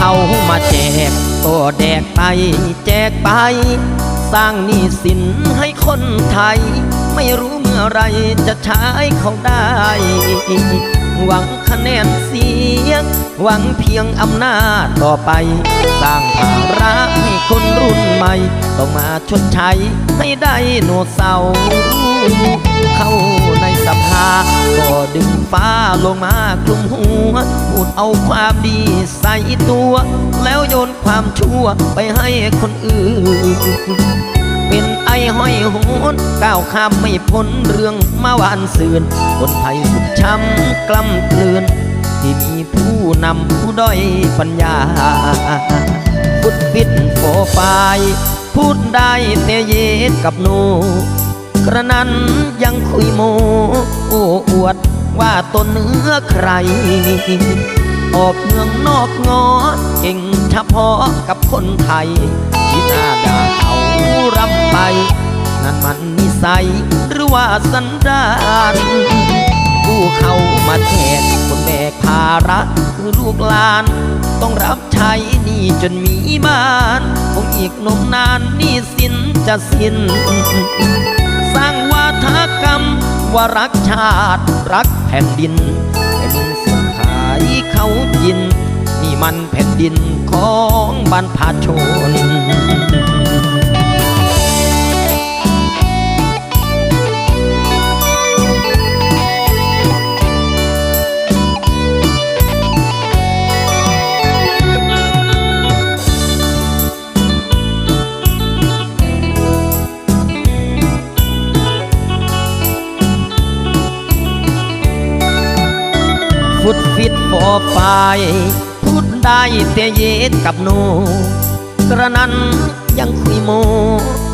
เอามาแจกก็แดกไปแจกไป สร้างหนี้สินให้คนไทย ไม่รู้เมื่อไรจะใช้เขาได้ หวังคะแนนเสียง หวังเพียงอำนาจต่อไป สร้างภาระให้คนรุ่นใหม่ ต้องมาชดใช้ให้ได้โนเสาร์เข้าในสภา ก็ดึงฟ้าลงมาคลุมหัวพูดเอาความดีใส่ตัว แล้วโยนความชั่วไปให้คนอื่นเป็นไอห้อยโหนก้าวข้ามไม่พ้นเรื่องมาวานสื่อนคนไทยส ช้ำกล้ำเกลือน ที่มีผู้นำผู้ด้อยปัญญาฟุดฟิตโฟไฟายพูดได้แต่เย็ดกับหนู กระนั้นยังคุยโมโอ้อวดว่าตนเนื้อใคร ออกเมืองนอกงอเก่งเฉพาะกับคนไทยที่หน้าด่าเขารำไป นั่นมันนิสัยหรือว่าสันดาน ลูกหลาน ต้องรับใช้หนี่จนมีบ้านคงอีกนมนานนี่สินจะสิ้นสร้างวาทกรรมว่ารักชาติรักแผ่นดินแต่มึงเสือกขายเขากิน นี่มันแผ่นดินของบรรพชน ฟุดฟิตฟอไฟพูดได้แต่เย็ดกับหนู กระนั้นยังคุยโม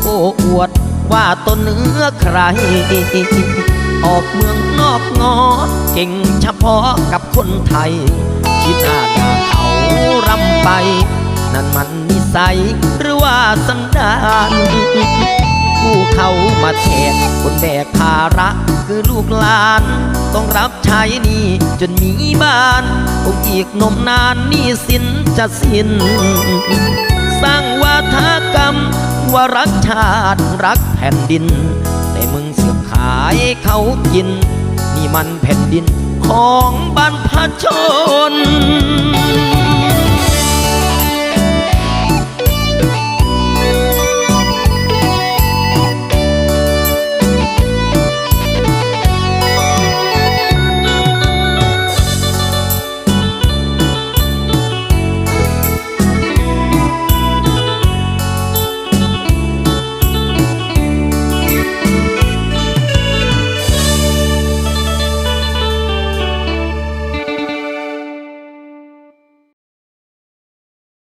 โอ้อวดว่าตนเนื้อใคร ออกเมืองนอกงอเก่งเฉพาะกับคนไทยชิดหน้าด่าเขารำไป นั่นมันนิสัยหรือว่าสันดาน มาแทนคนแบกภาระคือลูกหลาน ต้องรับใช้นี่จนมีบ้านคงอีกนมนานนี่สินจะสิ้นสร้างวาทกรรมว่ารักชาติรักแผ่นดิน แต่มึงเสือกขายเขากิน นี่มันแผ่นดินของบรรพชน